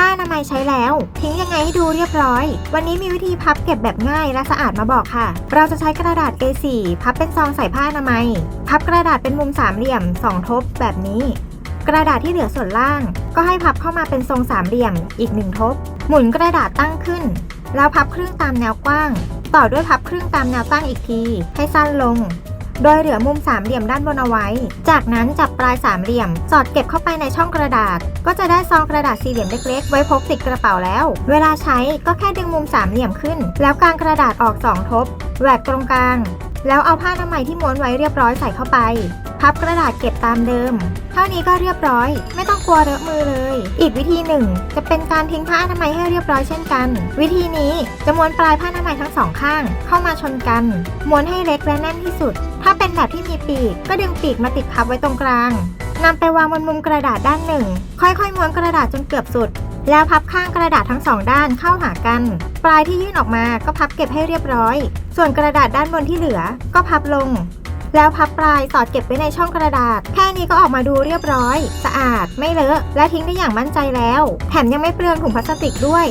ผ้าอนามัยใช้แล้ว ทิ้งยังไงให้ดูเรียบร้อย วันนี้มีวิธีพับเก็บแบบง่ายและสะอาดมาบอกค่ะ เราจะใช้กระดาษ A4 พับเป็นซองใส่ผ้าอนามัย พับกระดาษเป็นมุมสามเหลี่ยมสองทบแบบนี้ กระดาษที่เหลือส่วนล่าง ก็ให้พับเข้ามาเป็นทรงสามเหลี่ยมอีกหนึ่งทบ หมุนกระดาษตั้งขึ้น แล้วพับครึ่งตามแนวกว้าง ต่อด้วยพับครึ่งตามแนวตั้งอีกที ให้สั้นลง โดยเหลือมุมสามเหลี่ยมด้านบนเอาไว้ จากนั้นจับปลายสามเหลี่ยม สอดเก็บเข้าไปในช่องกระดาษ ก็จะได้ซองกระดาษสี่เหลี่ยมเล็กๆ ไว้พกติดกระเป๋าแล้ว เวลาใช้ก็แค่ดึงมุมสามเหลี่ยมขึ้น แล้วกางกระดาษออกสองทบแหวกตรงกลาง แล้วเอาผ้าอนามัยที่ม้วนไว้เรียบร้อยใส่เข้าไป พับกระดาษเก็บตามเดิม เท่านี้ก็เรียบร้อย ไม่ต้องกลัวเลอะมือเลย อีกวิธีหนึ่ง จะเป็นการทิ้งผ้าอนามัยให้เรียบร้อยเช่นกัน วิธีนี้จะม้วนปลายผ้าอนามัยทั้งสองข้าง เข้ามาชนกัน ม้วนให้เล็กและแน่นที่สุด ถ้าเป็นแบบที่มีปีกก็ดึงปีกมาติดพับไว้ตรงกลาง นำไปวางบนมุมกระดาษด้านหนึ่ง ค่อยๆม้วนกระดาษจนเกือบสุด แล้วพับข้างกระดาษทั้งสองด้านเข้าหากัน ปลายที่ยื่นออกมาก็พับเก็บให้เรียบร้อย ส่วนกระดาษด้านบนที่เหลือ ก็พับลง แล้วพับปลายสอดเก็บไว้ในช่องกระดาษ แค่นี้ก็ออกมาดูเรียบร้อย สะอาด ไม่เลอะ และทิ้งได้อย่างมั่นใจแล้ว แถมยังไม่เปลืองถุงพลาสติกด้วย